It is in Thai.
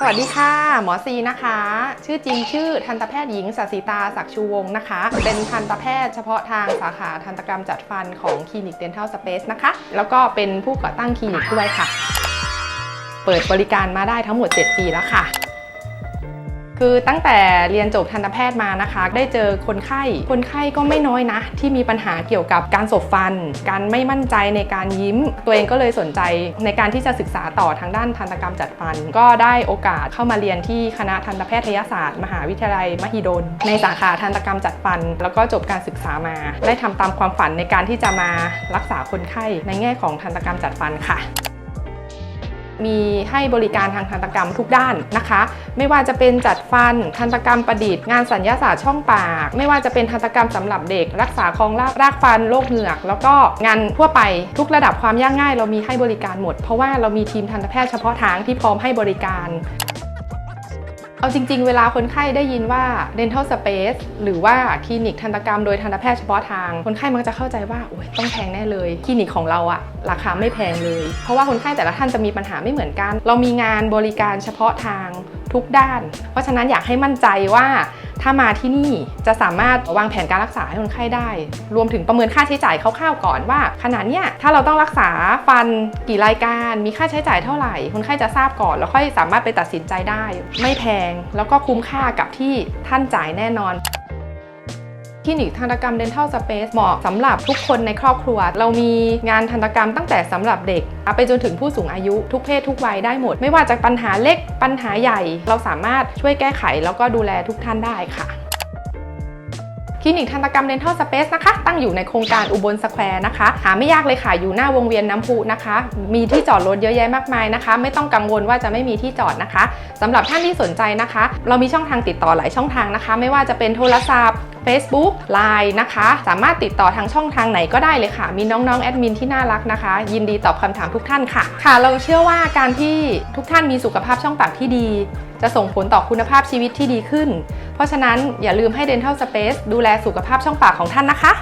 สวัสดีค่ะ หมอซีนะคะ ชื่อจริงชื่อทันตแพทย์หญิงสศิตาศักชูวงศ์นะคะ เป็นทันตแพทย์เฉพาะทางสาขาทันตกรรมจัดฟันของคลินิกเดนทัลสเปซนะคะ แล้วก็เป็นผู้ก่อตั้งคลินิกด้วยค่ะ เปิดบริการมาได้ทั้งหมด 7 ปีแล้วค่ะ คือตั้งแต่เรียนจบทันตแพทย์มานะคะ ได้เจอคนไข้ คนไข้ก็ไม่น้อยนะ ที่มีปัญหาเกี่ยวกับการสบฟัน การไม่มั่นใจในการยิ้ม ตัวเองก็เลยสนใจในการที่จะศึกษาต่อทางด้านทันตกรรมจัดฟัน ก็ได้โอกาสเข้ามาเรียนที่คณะทันตแพทยศาสตร์ มหาวิทยาลัยมหิดล ในสาขาทันตกรรมจัดฟัน แล้วก็จบการศึกษามา ได้ทำตามความฝันในการที่จะมารักษาคนไข้ในแง่ของทันตกรรมจัดฟันค่ะ มีให้บริการทางทันตกรรมทุกด้านนะคะ ไม่ว่าจะเป็นจัดฟันทันตกรรมประดิษฐ์งานสัญญาศาสตร์ช่องปาก ไม่ว่าจะเป็นทันตกรรมสำหรับเด็ก รักษาคองรารากฟันโรคเหงือก แล้วก็งานทั่วไปทุกระดับความยากง่าย เรามีให้บริการหมด เพราะว่าเรามีทีมทันตแพทย์เฉพาะทางที่พร้อมให้บริการ เอาจริง ๆ เวลาคนไข้ได้ยินว่า dental space หรือว่าคลินิกทันตกรรมโดยทันตแพทย์เฉพาะทาง คนไข้มักจะเข้าใจว่าโอ้ยต้องแพงแน่เลย คลินิกของเราอะราคาไม่แพงเลย เพราะว่าคนไข้แต่ละท่านจะมีปัญหาไม่เหมือนกัน เรามีงานบริการเฉพาะทางทุกด้าน เพราะฉะนั้นอยากให้มั่นใจว่า ถ้ามาที่นี่จะสามารถวางแผนการรักษาให้คนไข้ได้ รวมถึงประเมินค่าใช้จ่ายคร่าวๆก่อนว่า ขนาดเนี้ยถ้าเราต้องรักษาฟันกี่รายการ มีค่าใช้จ่ายเท่าไหร่ คนไข้จะทราบก่อน แล้วค่อยสามารถไปตัดสินใจได้ ไม่แพงแล้วก็คุ้มค่ากับที่ท่านจ่ายแน่นอน คลินิกทันตกรรม Dental Space เหมาะสำหรับทุกคนในครอบครัว เรามีงานทันตกรรมตั้งแต่สำหรับเด็ก ไปจนถึงผู้สูงอายุทุกเพศทุกวัยได้หมด ไม่ว่าจะปัญหาเล็กปัญหาใหญ่ เราสามารถช่วยแก้ไขแล้วก็ดูแลทุกท่านได้ค่ะคลินิกทันตกรรม Dental Space นะคะ ตั้งอยู่ในโครงการอุบลสแควร์นะคะ หาไม่ยากเลยค่ะ อยู่หน้าวงเวียนน้ำพุนะคะ มีที่จอดรถเยอะแยะมากมายนะคะ ไม่ต้องกังวลว่าจะไม่มีที่จอดนะคะสำหรับท่านที่สนใจนะคะ เรามีช่องทางติดต่อหลายช่องทางนะคะ ไม่ว่าจะเป็นโทรศัพท์ Facebook Line นะคะ สามารถติดต่อทางช่องทางไหนก็ได้เลยค่ะ มีน้องๆแอดมินที่น่ารักนะคะ ยินดีตอบคำถามทุกท่านค่ะ ค่ะ เราเชื่อว่าการที่ทุกท่านมีสุขภาพช่องปากที่ดี จะส่งผลต่อคุณภาพชีวิตที่ดีขึ้น เพราะฉะนั้นอย่าลืมให้ Dental Space ดูแลสุขภาพช่องปากของท่านนะคะ